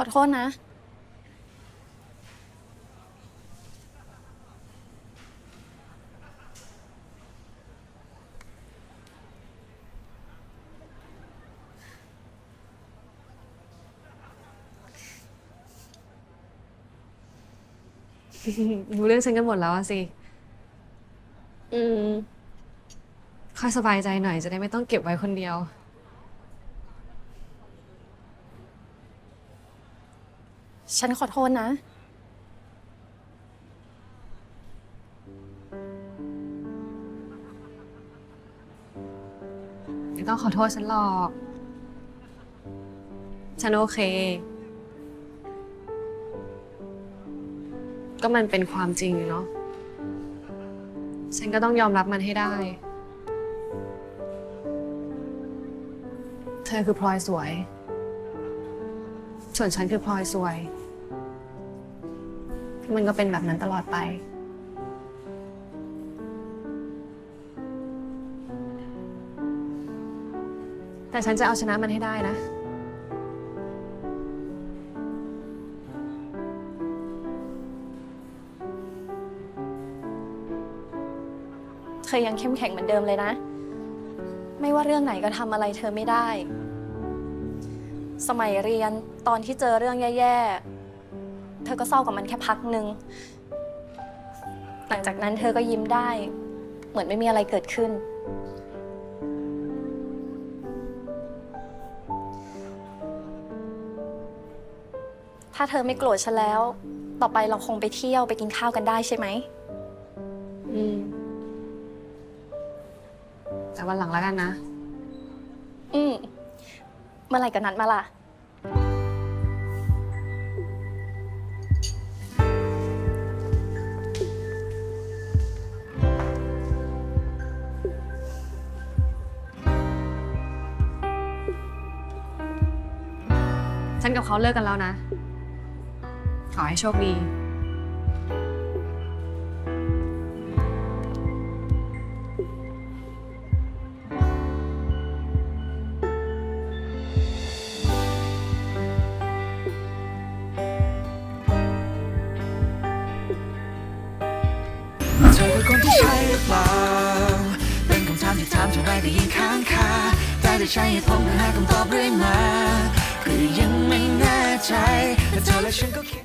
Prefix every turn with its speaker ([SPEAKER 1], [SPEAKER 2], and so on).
[SPEAKER 1] อโทษนะ
[SPEAKER 2] รู้เรื่องฉันกันหมดแล้วอะสิ
[SPEAKER 1] อืม
[SPEAKER 2] ค่อยสบายใจหน่อยจะได้ไม่ต้องเก็บไว้คนเดียว
[SPEAKER 1] ฉันขอโทษนะ
[SPEAKER 2] ไม่ต้องขอโทษฉันหรอก ฉันโอเค ก็มันเป็นความจริงเนาะ ฉันก็ต้องยอมรับมันให้ได้ เธอคือพลอยสวย ส่วนฉันคือพลอยสวย มันก็เป็นแบบนั้นตลอดไป แต่ฉันจะเอาชนะมันให้ได้นะ
[SPEAKER 1] เธอยังเข้มแข็งเหมือนเดิมเลยนะ ไม่ว่าเรื่องไหนก็ทำอะไรเธอไม่ได้ สมัยเรียนตอนที่เจอเรื่องแย่ๆ ธอก็เศร้ากับมันแค่พักหนึ่งหลังจากนั้นเธอก็ยิ้มได้ เหมือนไม่มีอะไรเกิดขึ้น ถ้าเธอไม่โกรธฉันแล้ว ต่อไปเราคงไปเที่ยวไปกินข้าวกันได้ใช่ไหม
[SPEAKER 2] อืม แต่วันหลังแล้วกันนะ
[SPEAKER 1] อืม เมื่อไหร่ก็นัดมาล่ะ
[SPEAKER 2] ฉันกับเขาเลิกกันแล้วนะ ขอให้โชคดี
[SPEAKER 3] เธอคือคนที่ใช่หรือเปล่า เป็นคำถามที่ถามเท่าไรก็ยิ่งค้างคาแต่ได้ใช้เหตุผลเพื่อหาคำตอบเรื่อยมา ก็ยังไม่แน่ใจแต่เธอและฉันก็คิด